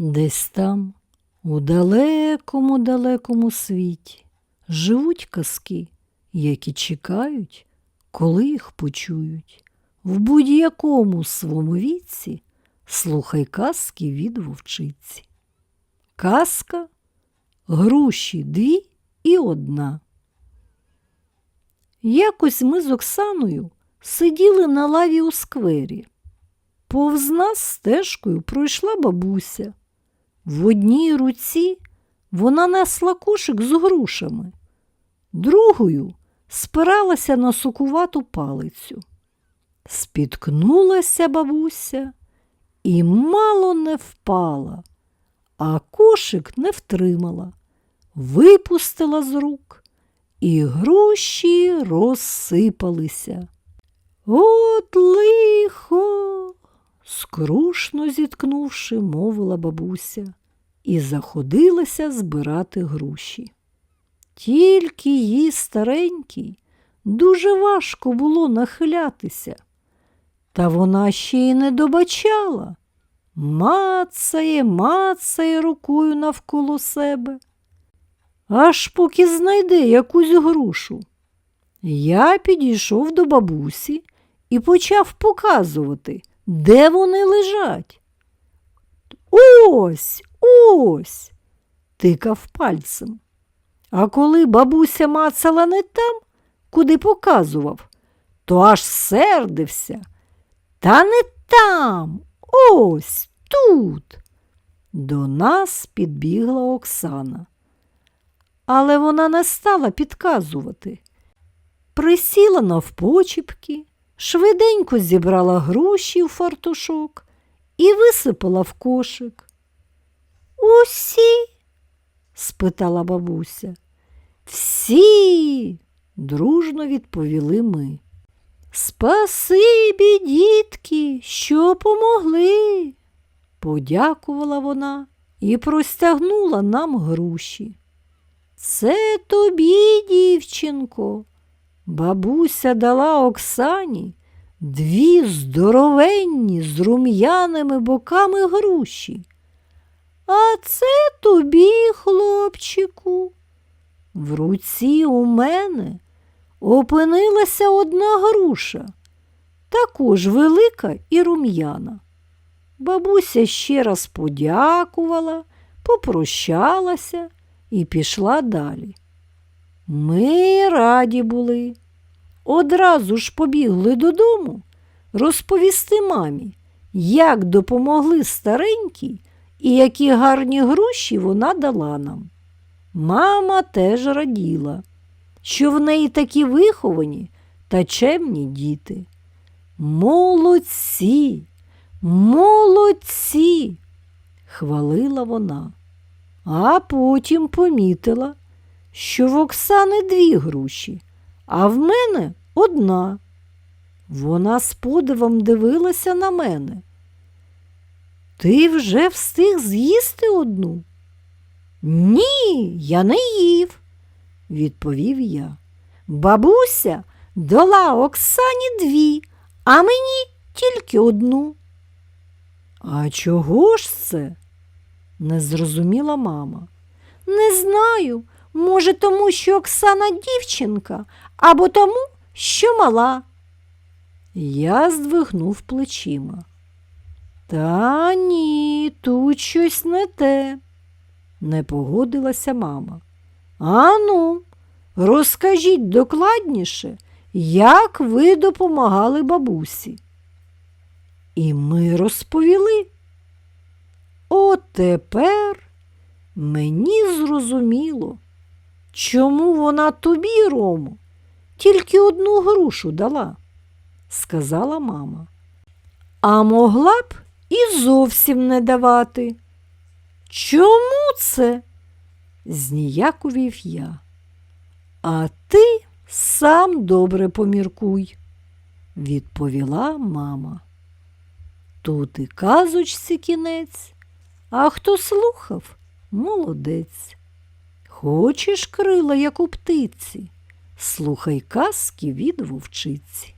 Десь там, у далекому далекому світі, живуть казки, які чекають, коли їх почують. В будь-якому свому віці слухай казки від вовчиці. Казка груші дві і одна. Якось ми з Оксаною сиділи на лаві у сквері. Повз нас стежкою пройшла бабуся. В одній руці вона несла кошик з грушами, другою спиралася на сукувату палицю. Спіткнулася бабуся і мало не впала, а кошик не втримала, випустила з рук, і груші розсипалися. От лихо, скрушно зіткнувши, мовила бабуся, і заходилася збирати груші. Тільки їй старенькій дуже важко було нахилятися, та вона ще й не добачала, мацає, мацає рукою навколо себе, аж поки знайде якусь грушу. Я підійшов до бабусі і почав показувати, де вони лежать. Ось, ось, тикав пальцем. А коли бабуся мацала не там, куди показував, то аж сердився. Та не там, ось тут. До нас підбігла Оксана. Але вона не стала підказувати. Присіла навпочіпки, швиденько зібрала гроші в фартушок і висипала в кошик. Усі? спитала бабуся. Всі, дружно відповіли ми. Спасибі, дітки, що помогли, подякувала вона і простягнула нам груші. Це тобі, дівчинко. Бабуся дала Оксані дві здоровенні з рум'яними боками груші. А це тобі, хлопчику. В руці у мене опинилася одна груша, також велика і рум'яна. Бабуся ще раз подякувала, попрощалася і пішла далі. Ми раді були. Одразу ж побігли додому розповісти мамі, як допомогли старенькій і які гарні гроші вона дала нам. Мама теж раділа, що в неї такі виховані та чемні діти. Молодці, молодці, хвалила вона, а потім помітила, що в Оксани дві груші, а в мене одна. Вона з подивом дивилася на мене. Ти вже встиг з'їсти одну? Ні, я не їв, відповів я. Бабуся дала Оксані дві, а мені тільки одну. А чого ж це? не зрозуміла мама. Не знаю. Може, тому, що Оксана дівчинка, або тому, що мала. Я здвигнув плечима. Та ні, тут щось не те, не погодилася мама. Ану, розкажіть докладніше, як ви допомагали бабусі. І ми розповіли. От тепер мені зрозуміло, чому вона тобі, Рому, тільки одну грушу дала, сказала мама. А могла б і зовсім не давати. Чому це? зніяковів я. А ти сам добре поміркуй, відповіла мама. Тут і казочці кінець, а хто слухав, молодець. Хочеш крила, як у птиці, слухай казки від вовчиці.